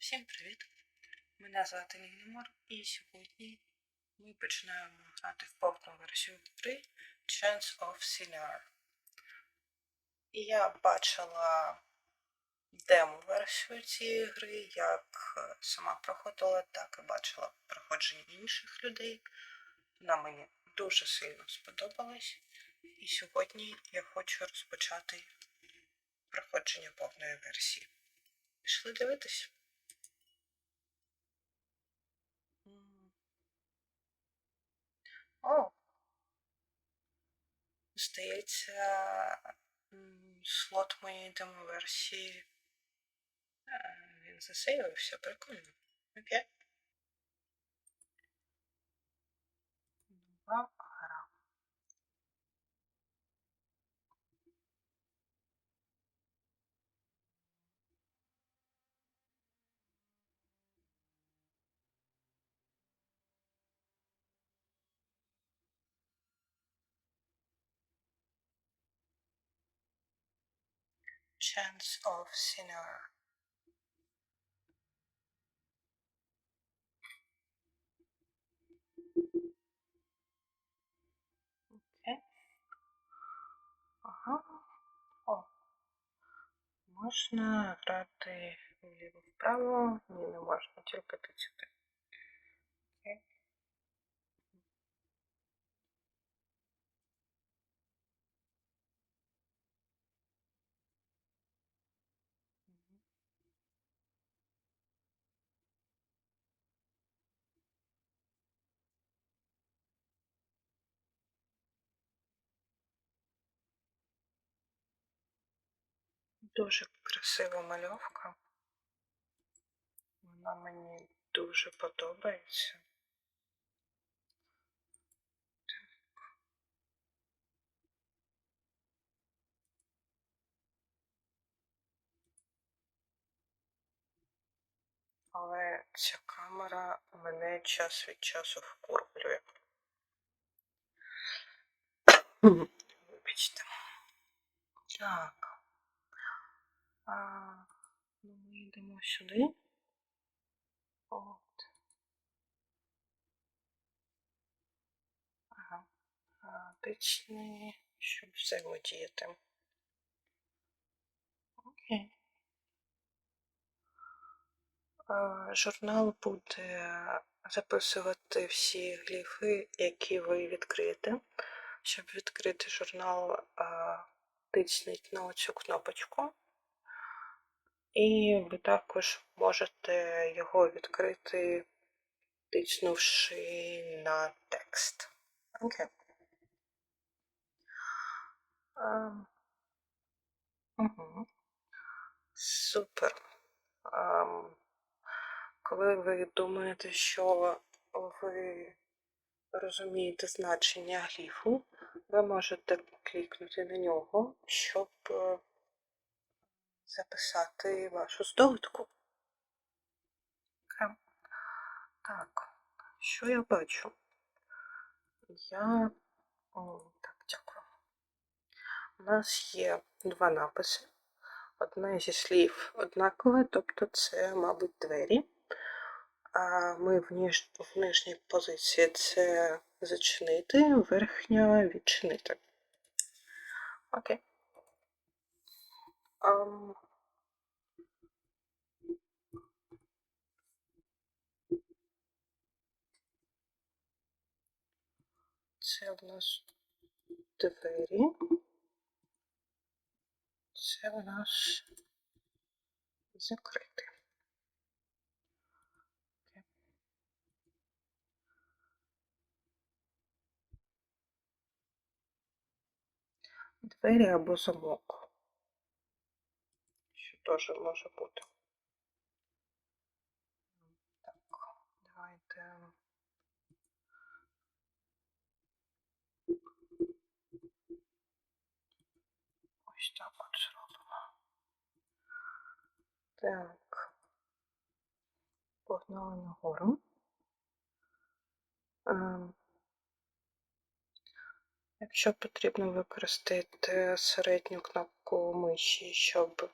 Всім привіт! Мене звати Нігнемор, і сьогодні ми починаємо грати в повну версію гри Chance of. І я бачила демо-версію цієї гри, як сама проходила, так і бачила проходження інших людей. Вона мені дуже сильно сподобалась. І сьогодні я хочу розпочати проходження повної версії. Пішли дивитись. О. Здається, слот моєї демоверсії. Він засейвився, прикольно. Окей. Нова гра. Chance of Sinner. Окей. Ага. О. Можна грати вліво-вправо. Ні, не можна, тільки ти сюди. Дуже красива мальовка. Вона мені дуже подобається. Але ця камера мене час від часу вкурблює. Вибачте. Так. Ну, ми йдемо сюди. От. Ага. А, Тичний, щоб взаємодіяти. Окей. А, Журнал буде записувати всі гліфи, які ви відкриєте. Щоб відкрити журнал, тисніть на оцю кнопочку. І ви також можете його відкрити, тиснувши на текст. Окей. Ем, Угу. Супер. Ем, Коли ви думаєте, що ви розумієте значення гліфу, ви можете клікнути на нього, щоб е, записати вашу здогадку. Так, що я бачу? Я. Так, дякую. У нас є два написи. Одне зі слів однакове, тобто це, мабуть, двері. А ми в, ніж... в нижній позиції це зачинити, верхня відчинити. Окей. Ам... Це в нас двері. Це в нас закрити. Окей. Двері або замок. Теж може бути. Так, давайте. Ось так от зробимо. Так. Погнали нагору. Якщо потрібно використати середню кнопку миші, щоб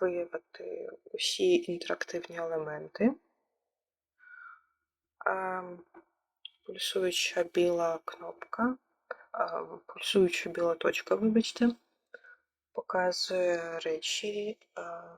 виявити усі інтерактивні елементи. Ем, Пульсуюча біла кнопка, пульсуюча біла точка, вибачте, показує речі, а,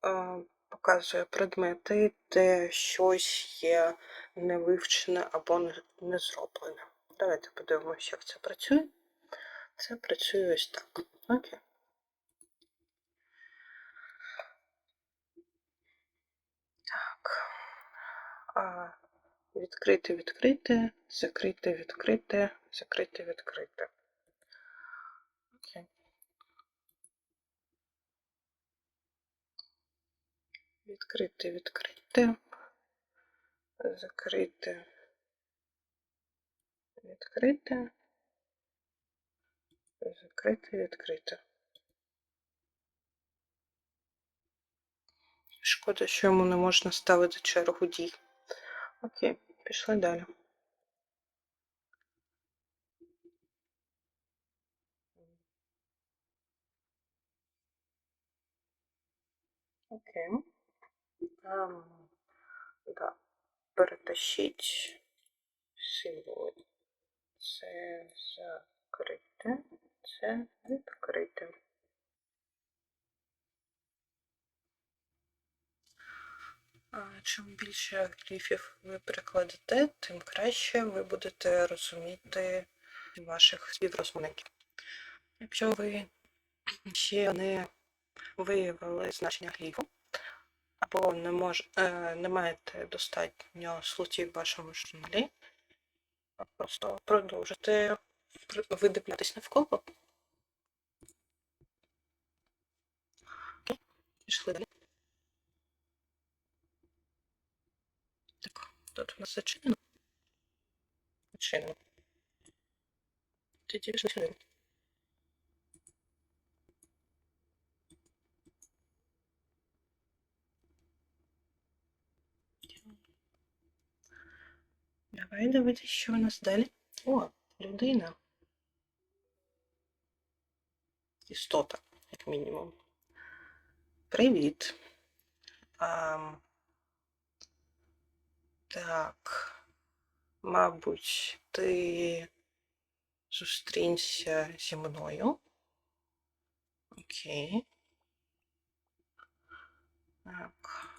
а, показує предмети, де щось є невивчене або не зроблене. Давайте подивимося, як це працює. Це працює ось так. Окей. Так. А, відкрити, відкрити, закрити, відкрити, закрити, відкрити. Окей. Відкрити, відкрити, закрити, відкрити, закрити, відкрити. Шкода, що йому не можна ставити чергу дій. Окей, пішли далі. Окей. Ем, да. Перетащіть символи. Це закрите, це відкрите. Чим більше гліфів ви перекладете, тим краще ви будете розуміти ваших співрозмовників. Якщо ви ще не виявили значення гліфу, або не, мож, е, не маєте достатньо слотів в вашому журналі, просто продовжуйте пр- видивлятись навколо. Окей, Пішли далі. Так, тут у нас зачинено. Зачинено. Тоді пішли сюди. Давай дивитися, що у нас далі. О, людина. Істота, як мінімум. Привіт. Ам, так. Мабуть, ти зустрінься зі мною. Окей. Так.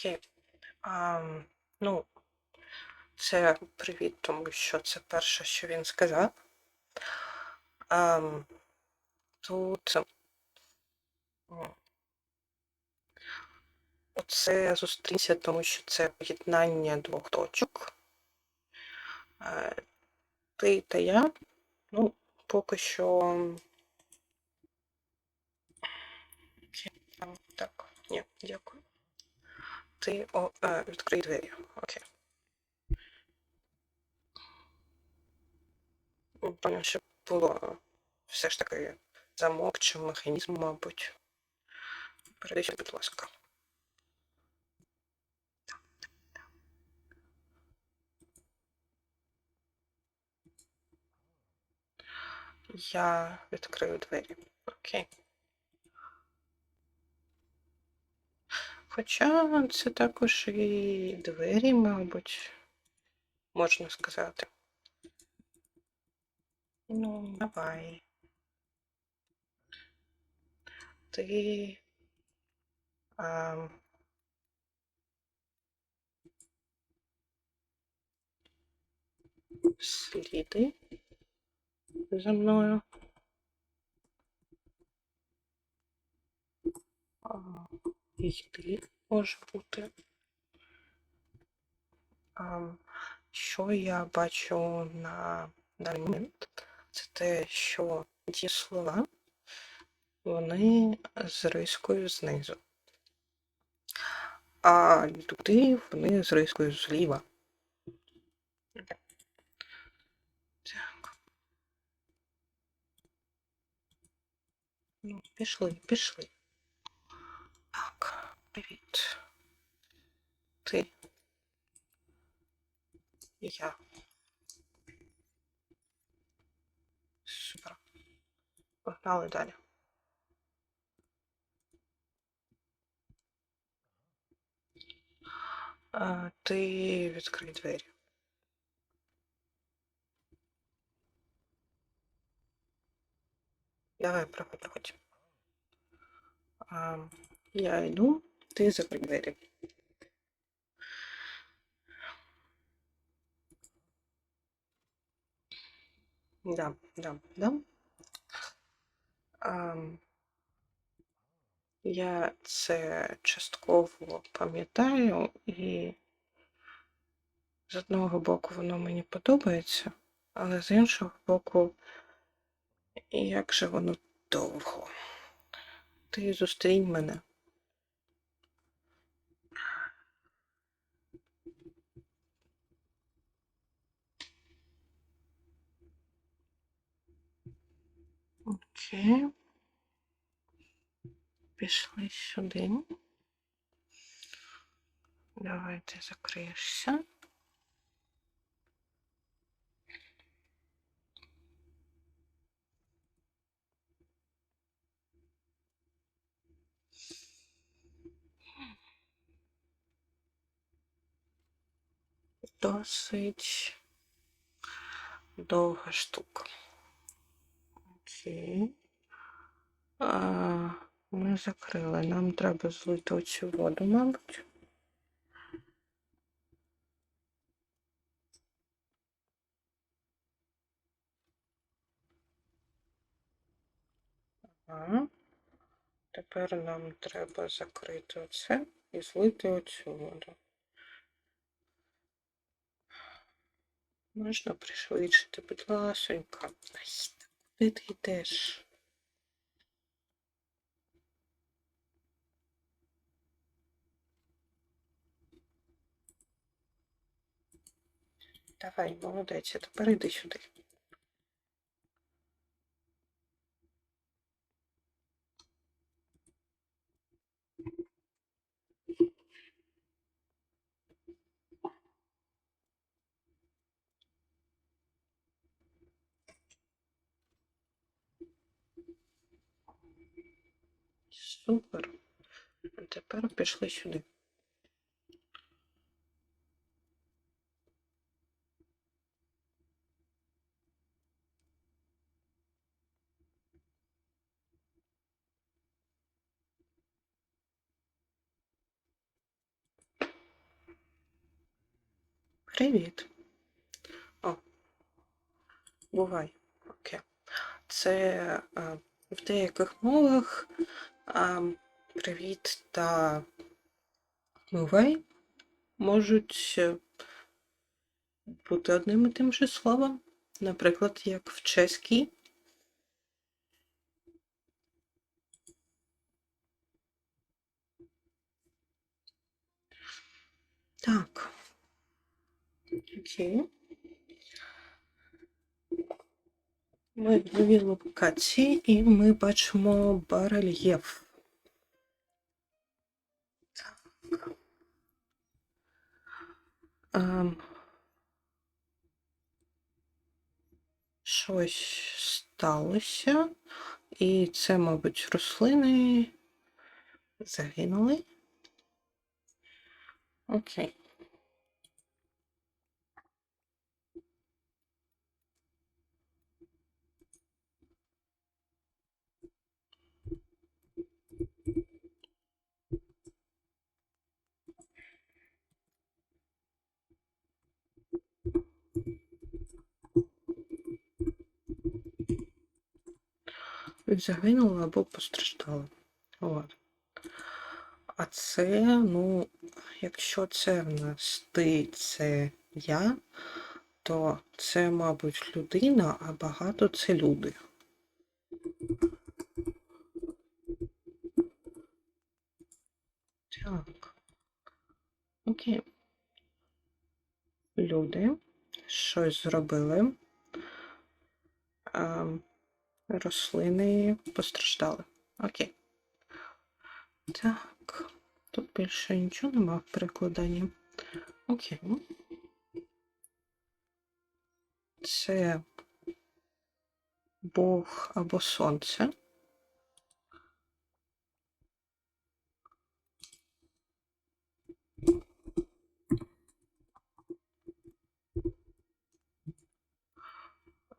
Окей. Ам, ну, це привіт, тому що це перше, що він сказав. Ам, тут м, оце зустрінься, тому що це поєднання двох точок. Е, Ти та я. Ну, поки що. Так, ні, дякую. Ти о, е, відкрий двері. Окей. Ну, Певно, щоб було все ж таки замок чи механізм, мабуть. Передайте, будь ласка. Я відкрию двері. Окей. Хоча це також і двері, мабуть, можна сказати. Ну, давай. Ти. А, сліди за мною. А, якийсь біль може бути. А, що я бачу на даний момент? Це те, що ті слова, вони з рискою знизу. А туди вони з рискою зліва. Так. Ну, пішли, пішли. Так, привіт. Ти. Я. Супер. Погнали далі. А, ти відкрий двері. Давай, проходь, проходь. А, я йду, ти закрий двері. Да, да, да. Ам, я це частково пам'ятаю, і з одного боку воно мені подобається, але з іншого боку, як же воно довго. Ти зустрінь мене. Окей. Пішли сюди. Давай ти закриєшся. Досить довга штука. Окей. А, ми закрили. Нам треба злити оцю воду, мабуть. Ага. Тепер нам треба закрити оце і злити оцю воду. Можна пришвидшити, будь ласонька. Ай, та ти йдеш? Давай, молодець, тепер іди сюди. Супер. А тепер пішли сюди. Привіт. О, бувай. Окей. Це а, в деяких мовах а, привіт та бувай можуть е, бути одним і тим же словом. Наприклад, як в чеській. Так. Окей. Ми в новій і ми бачимо барельєф. Так. Ем. Щось сталося, і це, мабуть, рослини загинули. Окей. Загинула або постраждала. От. А це, ну, якщо це в нас ти, це я, то це, мабуть, людина, а багато це люди. Так. Окей. Люди щось зробили. А, рослини постраждали. Окей. Так. Тут більше нічого нема в перекладанні. Окей. Це Бог або сонце.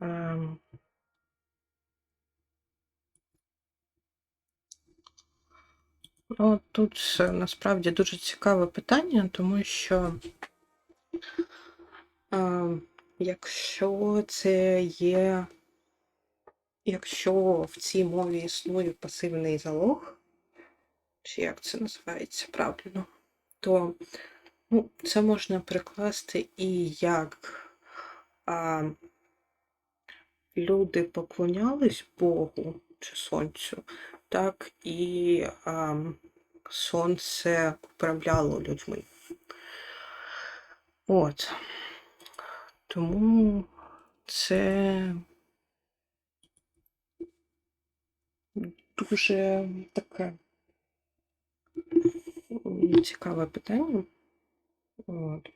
Ем, Ну, тут насправді дуже цікаве питання, тому що е, якщо це є, якщо в цій мові існує пасивний залог, чи як це називається правильно, то ну, це можна перекласти і як а, люди поклонялись Богу чи Сонцю, так і а, сонце управляло людьми. От. Тому це дуже таке цікаве питання. От.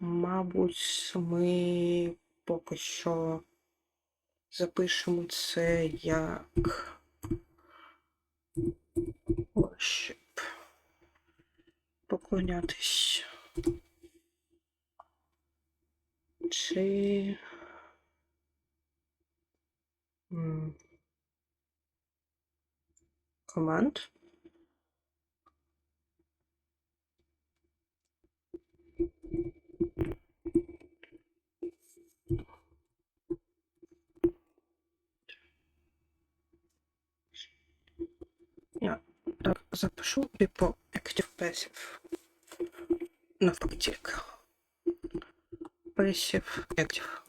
Мабуть, ми поки що запишемо це як worship. Поклонятись. Чи команд. Я так запишу типу active passive. Навпаки тільки. Passive active.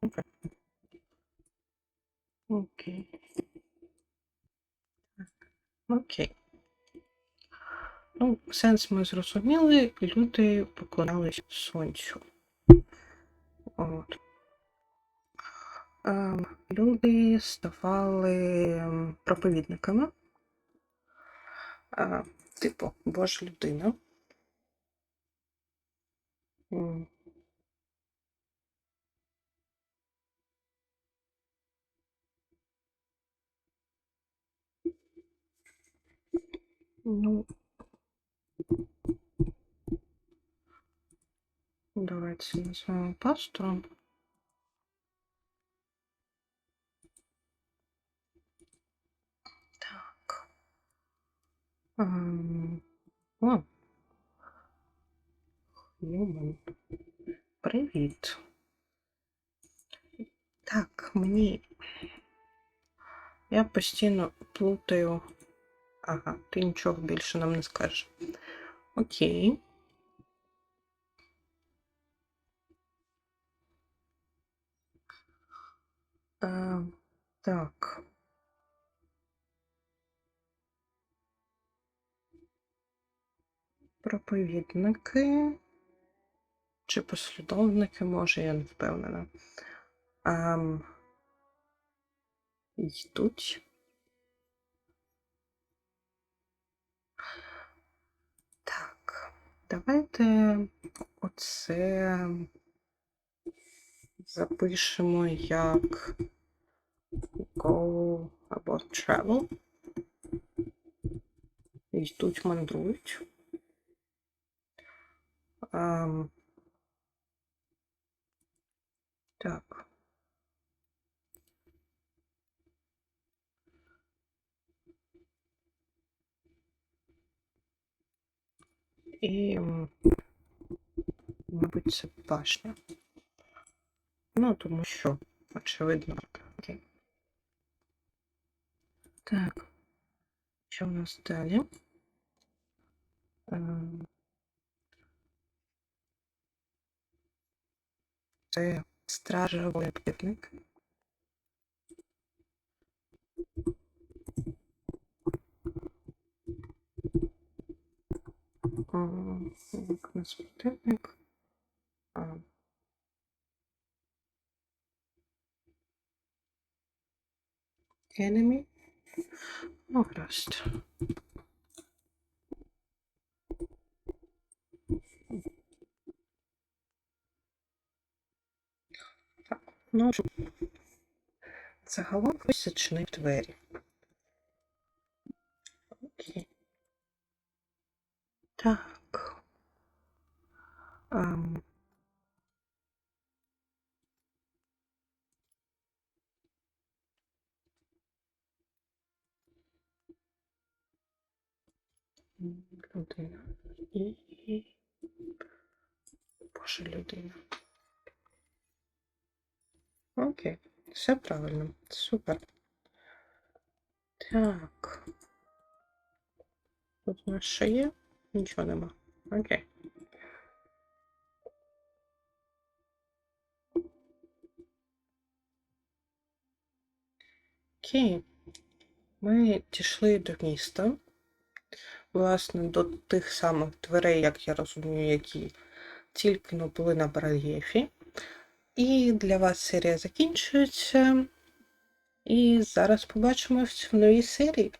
Окей. Окей. Окей. Ну, сенс ми зрозуміли, люди поклонялись сонцю. От. Ем, люди ставали ем, проповідниками. Е, типу, Божа людина. Ну, давайте називаємо пастором. О. Human. Привіт. Так, мені. Я постійно плутаю. Ага, ти нічого більше нам не скажеш. Окей. Е, так. Проповідники. Чи послідовники, може, я не впевнена. Ем, йдуть. Так, давайте оце запишемо як go або travel. Йдуть, мандрують. Так. І, мабуть, це башня. Ну, тому що, очевидно. Окей. Так. Що в нас далі? Ем, Це Стражевий півник. А, як у нас противник? Enemy? Ну, гаразд. Щоб загалом хтось двері. Окей. Так. Ам. Людина. І... і- Боже, людина. Окей, все правильно. Супер. Так. Тут у нас ще є? Нічого нема. Окей. Окей. Ми дійшли до міста. Власне, до тих самих дверей, як я розумію, які тільки були на барельєфі. І для вас серія закінчується. І зараз побачимось в новій серії.